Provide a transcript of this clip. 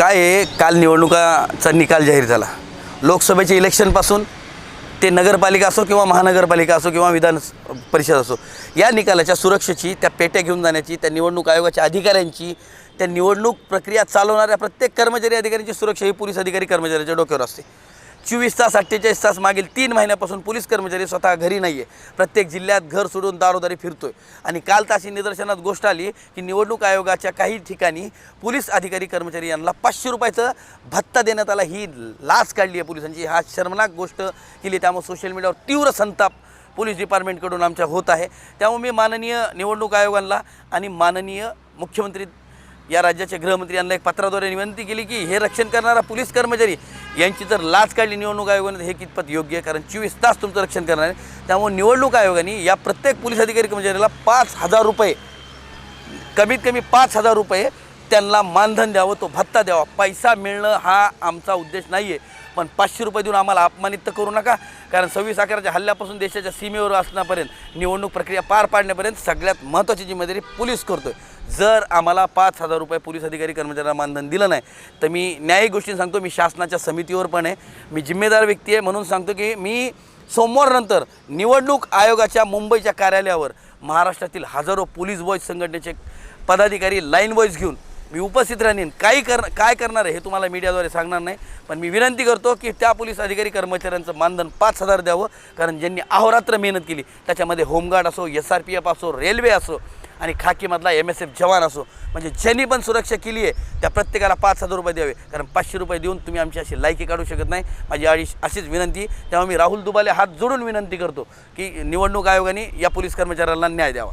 काय आहे? काल निवडणुकाचा निकाल जाहीर झाला. लोकसभेच्या इलेक्शनपासून ते नगरपालिका असो किंवा महानगरपालिका असो किंवा विधान परिषद असो या निकालाच्या सुरक्षेची त्या पेट्या घेऊन जाण्याची त्या निवडणूक आयोगाच्या अधिकाऱ्यांची त्या निवडणूक प्रक्रिया चालवणाऱ्या प्रत्येक कर्मचारी अधिकाऱ्यांची सुरक्षा ही पोलीस अधिकारी कर्मचाऱ्याच्या डोक्यावर असते. चोवीस तास अठ्ठेचाळीस तास मागील तीन महिन्यापासून पोलीस कर्मचारी स्वतः घरी नाही आहे प्रत्येक जिल्ह्यात घर सोडून दारोदारी फिरतोय. आणि काल ताशी निदर्शनात गोष्ट आली की निवडणूक आयोगाच्या काही ठिकाणी पोलीस अधिकारी कर्मचारी यांना पाचशे रुपयाचं भत्ता देण्यात आला. ही लाच काढली आहे पोलिसांची. हा शर्मनाक गोष्ट केली त्यामुळे सोशल मीडियावर तीव्र संताप पोलीस डिपार्टमेंटकडून आमच्या होत आहे. त्यामुळे मी माननीय निवडणूक आयोगांना आणि माननीय मुख्यमंत्री या राज्याचे गृहमंत्री यांना एक पत्राद्वारे विनंती केली की हे रक्षण करणारा पोलीस कर्मचारी यांची जर लाच काढली निवडणूक आयोगाने हे कितपत योग्य आहे? कारण चोवीस तास तुमचं रक्षण करणार आहे. त्यामुळे निवडणूक आयोगाने या प्रत्येक पोलीस अधिकारी कर्मचाऱ्याला पाच हजार रुपये कमीत कमी पाच हजार रुपये त्यांना मानधन द्यावं तो भत्ता द्यावा. पैसा मिळणं हा आमचा उद्देश नाही आहे पण पाचशे रुपये देऊन आम्हाला अपमानित तर करू नका. कारण सव्वीस अकराच्या हल्ल्यापासून देशाच्या सीमेवर असण्यापर्यंत निवडणूक प्रक्रिया पार पाडण्यापर्यंत सगळ्यात महत्त्वाची जिम्मेदारी पोलीस करतोय. जर आम्हाला पाच हजार रुपये पोलीस अधिकारी कर्मचाऱ्यांना मानधन दिलं नाही तर मी न्यायिक गोष्टी सांगतो मी शासनाच्या समितीवर पण आहे. मी जिम्मेदार व्यक्ती आहे म्हणून सांगतो की मी सोमवारनंतर निवडणूक आयोगाच्या मुंबईच्या कार्यालयावर महाराष्ट्रातील हजारो पोलीस बॉईज संघटनेचे पदाधिकारी लाईन बॉईज घेऊन मी उपस्थित राहीन काही कर काय करणार आहे हे तुम्हाला मीडियाद्वारे सांगणार नाही पण मी विनंती करतो की त्या पोलीस अधिकारी कर्मचाऱ्यांचं मानधन पाच हजार द्यावं कारण ज्यांनी अहोरात्र मेहनत केली त्याच्यामध्ये होमगार्ड असो एस आर पी एफ असो रेल्वे असो आणि खाकीमधला एम एस एफ जवान असो म्हणजे ज्यांनी पण सुरक्षा केली आहे त्या प्रत्येकाला पाच हजार रुपये द्यावे कारण पाचशे रुपये देऊन तुम्ही आमची अशी लायकी काढू शकत नाही. माझी अडी अशीच विनंती तेव्हा मी राहुल दुबाले हात जोडून विनंती करतो की निवडणूक आयोगाने या पोलीस कर्मचाऱ्यांना न्याय द्यावा.